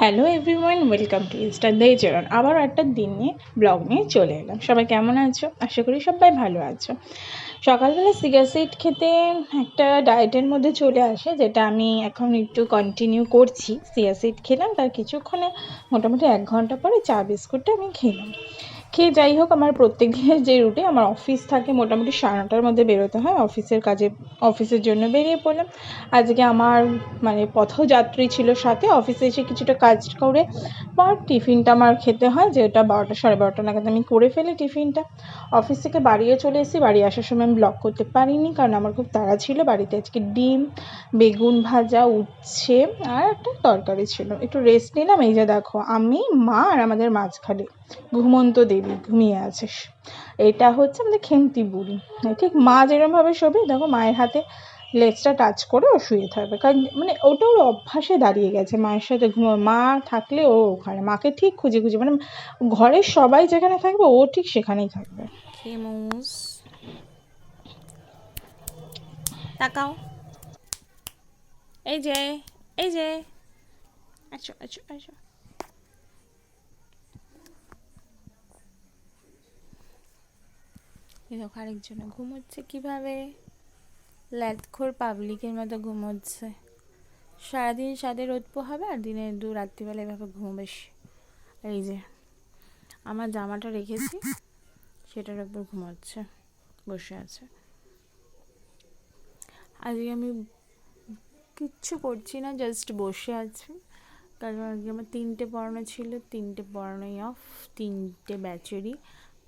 Hello everyone welcome to ইনস্টার দে চরণ আবার একটা দিন নিয়ে ব্লগ নিয়ে চলে এলাম। সবাই কেমন আছো? আশা করি সবাই ভালো আছো। সকালবেলা সিগারেট খেতে একটা ডায়েটের মধ্যে চলে আসে, যেটা আমি এখন একটু কন্টিনিউ করছি। সিগারেট খেলাম, তার কিছুক্ষণে মোটামুটি এক ঘণ্টা পরে চা বিস্কুটটা আমি খেলাম। খেয়ে যাই হোক, আমার প্রত্যেক দিনের যে রুটে আমার অফিস থাকে মোটামুটি সাড়ে নটার মধ্যে বেরোতে হয়। অফিসের কাজে অফিসের জন্য বেরিয়ে পড়লাম। আজকে আমার মানে পথযাত্রী ছিল সাথে। অফিসে এসে কিছুটা কাজ করে পর টিফিনটা আমার খেতে হয়, যেটা বারোটা, সাড়ে বারোটা নাগাদ আমি করে ফেলি টিফিনটা। অফিস থেকে বাড়িও চলে এসেছি। বাড়ি আসার সময় আমি ব্লগ করতে পারিনি, কারণ আমার খুব তাড়া ছিল। বাড়িতে আজকে ডিম, বেগুন ভাজা, উচ্ছে আর একটা তরকারি ছিল। একটু রেস্ট নিলাম। এই যে দেখো, আমি, মা আর আমাদের মাঝখানে ঘুমন্ত দেবী। ঘুমিয়ে আছে এটা হচ্ছে আমাদের খেমতি বুড়ি। ঠিক মা যেরমভাবে শোবে, দেখো মায়ের হাতে লেজটা টাচ করে ও শুয়ে থাকবে। কারণ মানে ওটা ওর অভ্যাসে দাঁড়িয়ে গেছে মায়ের সাথে ঘুমো, মা থাকলে ও ওখানে মাকে ঠিক খুঁজে খুঁজে মানে ঘরের সবাই যেখানে থাকবে, ও ঠিক সেখানেই থাকবে। তাকাও। এই যে এই যে। আচ্ছা আচ্ছা আচ্ছা। দেখো আরেকজন ঘুমোচ্ছে কীভাবে? ল্যাদখোর পাবলিকের মতো ঘুমোচ্ছে। সারাদিন সাদে রোদ পোহাবে আর দিনে দু রাত্রিবেলা এভাবে ঘুমোবে সে। এই যে, আমার জামাটা রেখেছি, সেটার উপর ঘুমাচ্ছে, বসে আছে। আজকে আমি কিচ্ছু করছি না জাস্ট বসে আছি। কারণ আজকে আমার তিনটে পড়ানো ছিল, তিনটে পড়ানোই অফ তিনটে ব্যাচেরই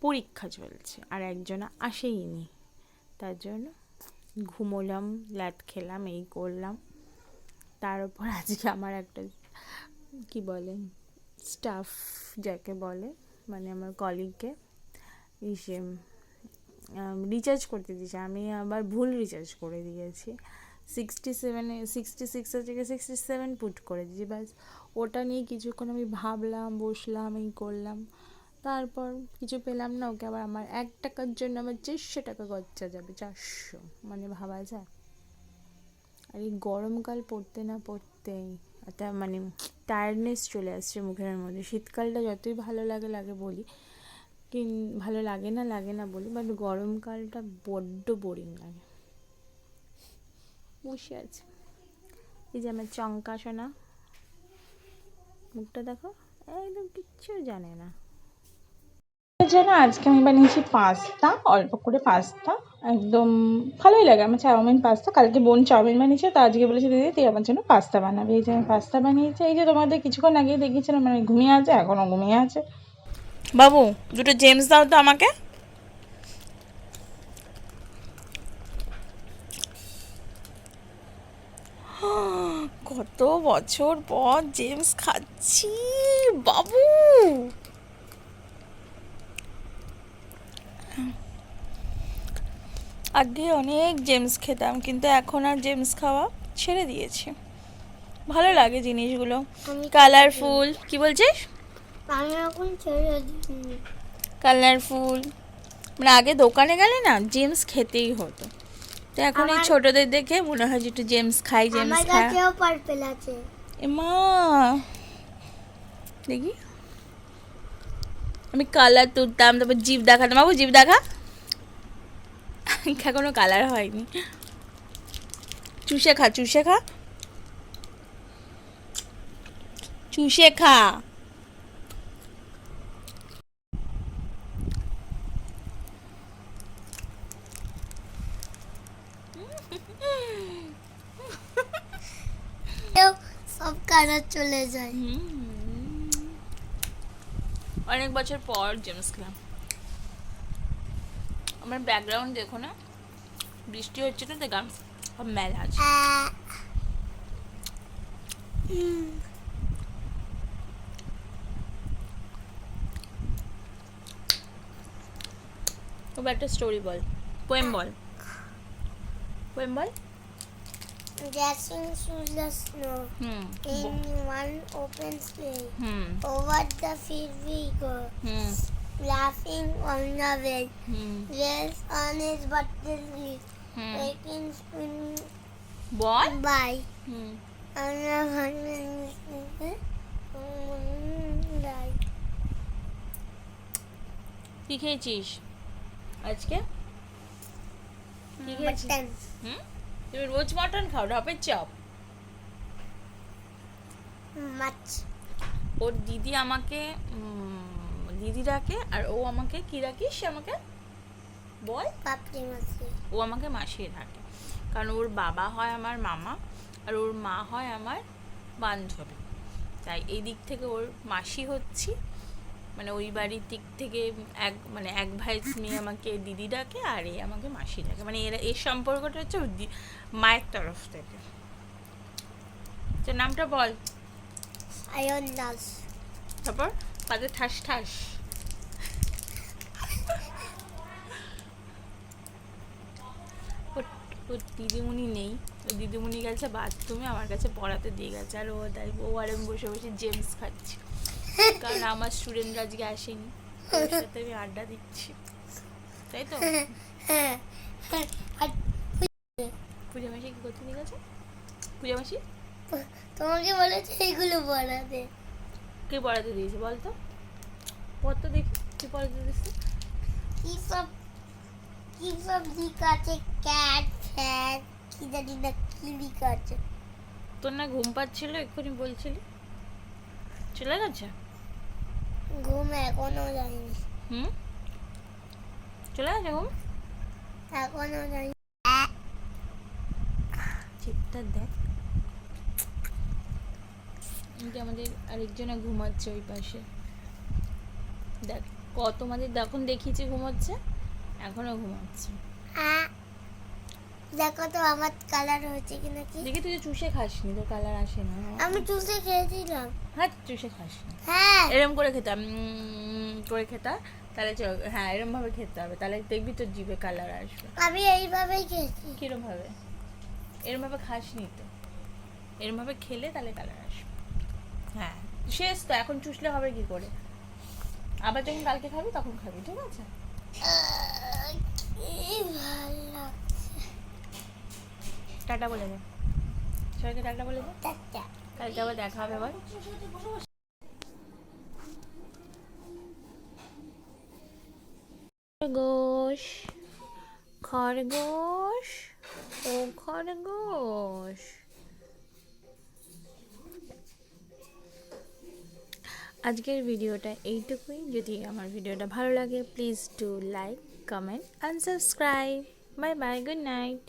পরীক্ষা চলছে আর একজন আসেইনি। তার জন্য ঘুমোলাম ল্যাদ খেলাম, এই করলাম। তার উপর আজকে আমার একটা, কি বলে স্টাফ যাকে বলে মানে আমার কলিগকে ইসে রিচার্জ করতে দিয়েছে। আমি আবার ভুল রিচার্জ করে দিয়েছি। সিক্সটি সেভেনে সিক্সটি সিক্সের থেকে সিক্সটি সেভেন পুট করে দিয়েছি। ব্যাস, ওটা নিয়ে কিছুক্ষণ আমি ভাবলাম, বসলাম, এই করলাম। তারপর কিছু পেলাম না, ওকে আবার আমার এক টাকার জন্য আমার চারশো টাকা খরচা যাবে, চারশো মানে ভাবা যায়। আর এই গরমকাল পড়তে না পড়তেই একটা মানে টায়ার্ডনেস চলে আসছে মুখের মধ্যে। শীতকালটা যতই ভালো লাগে লাগে বলি, কিন, ভালো লাগে না লাগে না বলি বাট গরমকালটা বড্ড বোরিং লাগে। বসে আছে। এই যে আমার চঙ্কা মুখটা দেখো, একদম কিচ্ছু জানে না। জন্য আজকে আমি বানিয়েছি পাস্তা, অল্প করে পাস্তা, একদম ভালোই লাগে। আমার চাউমিন পাস্তা, কালকে বোন চাউমিন বানিয়েছে, তো আজকে বলেছে, দিদি, তুই আমার জন্য পাস্তা বানাবি। এই যে আমি পাস্তা বানিয়েছি, এই যে তোমাদের কিছুক্ষণ আগেই দেখিয়েছিলাম মানে ঘুমিয়ে আছে এখনও ঘুমিয়ে আছে। বাবু, দুটো জেমস দাও তো আমাকে। কত বছর পর জেমস খাচ্ছি, বাবু। আগে অনেক জেমস খেতাম কিন্তু এখন আর জেমস খাওয়া ছেড়ে দিয়েছি। ভালো লাগে জিনিসগুলো। কালারফুল কি বলছিস? আমি এখন ছেড়ে দিই কালারফুল মানে আগে দোকানে গেলে না জেমস খেতেই হতো। তো এখন এই ছোটদের দেখে মনে হয় যে একটু জেমস খাই জেমস খাই কাছেও পার্পেল আছে। এমা দেখি। আমি কালার তুলতাম তারপর জিভ দেখাতাম। বাবু জিভ দেখা? এখনও কালার হয়নি। চুষে খা চুষে খা। চুষে খা। সব কালার চলে যায়। অনেক বছর পর জেমস খেলাম আমার ব্যাকগ্রাউন্ড দেখো না। বৃষ্টি হচ্ছে না দেখাম মেলা আছে তবে একটা স্টোরি বল। পোয়েম বল। পোয়েম বল। Dashing through the snow hmm in one open sleigh. Hmm. Over the field we go, hmm. laughing on the bed. Hmm. Yes, on his button leaf. Hmm. Waking spoon. What? Bye. Hmm. On the button leaf. শিখেছিস আজকে হুম তুমি রোজ mutton খাও ঢপের chop মাছ ওর দিদি আমাকে দিদি ডাকে আর ও আমাকে কি ডাকিস আমাকে বল। Papri masi. ও আমাকে মাসি ডাকে কারণ ওর বাবা হয় আমার মামা আর ওর মা হয় আমার বান্ধবী। তাই এই দিক থেকে ওর মাসি হচ্ছি। মানে ওই বাড়ির দিক থেকে এক মানে এক ভাই মেয়ে আমাকে দিদি ডাকে আর এ আমাকে মাসি ডাকে। মানে এরা এর সম্পর্কটা হচ্ছে মায়ের তরফ থেকে। তো নামটা বল। Iron nuts. তারপর? পাতে ঠাস ঠাস। ওর- দিদিমণি নেই। ওই দিদিমণি গেছে বাথরুমে, আমার কাছে পড়াতে দিয়ে গেছে। আর ও তাই ও আর আমি বসে বসে জেমস খাচ্ছি। কারণ আমার স্টুডেন্টরা আজকে আসেনি। ওর সাথে আমি আড্ডা দিচ্ছি। তাই তো? পূজা মাসি কি করতে দিয়ে গেছে পূজা মাসি? তোমাকে বলেছে এইগুলো বানাতে কে পড়াতে দিয়েছে বল তো দেখি কি পড়াতে দিয়েছে? কি সব কি সব লিখা আছে ক্যাট ফ্যাট কি জানি না কি লিখা আছে তোর না ঘুম পাচ্ছিল এক্ষুনি বলছিলি। চলে গেছে? ঘুম এখনও যায়নি। হুম? চলে গেছে ঘুম? এখনও যায়নি। চিপটা দেখ। যে আমাদের আরেকজনে ঘুমাচ্ছে ওই পাশে। দেখ কত আমাদের তখন দেখিয়েছি ঘুমাচ্ছে এখনও ঘুমাচ্ছে। দেখো তো আমার কালার হয়েছে কি? দেখি তুই চুষে খাসনি তোর কালার আসে না। আমি চুষে খেয়েছিলাম। হ্যাঁ চুষে খাসনি। হ্যাঁ। এরম করে খেতাম করে খেতা তাহলে চ- হ্যাঁ এরম ভাবে খেতে হবে তাহলে দেখবি তোর জিভে কালার আসবে। আমি এইভাবেই খেয়েছি। কিরম ভাবে এরম ভাবে খাসনি তো। এরম ভাবে খেলে তাহলে কালার আসবে। হ্যাঁ শেষ তো এখন চুষলে হবে কি করে? আবার যখন কালকে খাবি তখন খাবি ঠিক আছে? টাটা বলে দে। সবাইকে টাটা বলে দে। কালকে আবার দেখা হবে আবার। খরগোশ খরগোশ ও খরগোশ। আজকের ভিডিওটা এইটুকুই। যদি আমার ভিডিওটা ভালো লাগে please do like comment and subscribe bye bye good night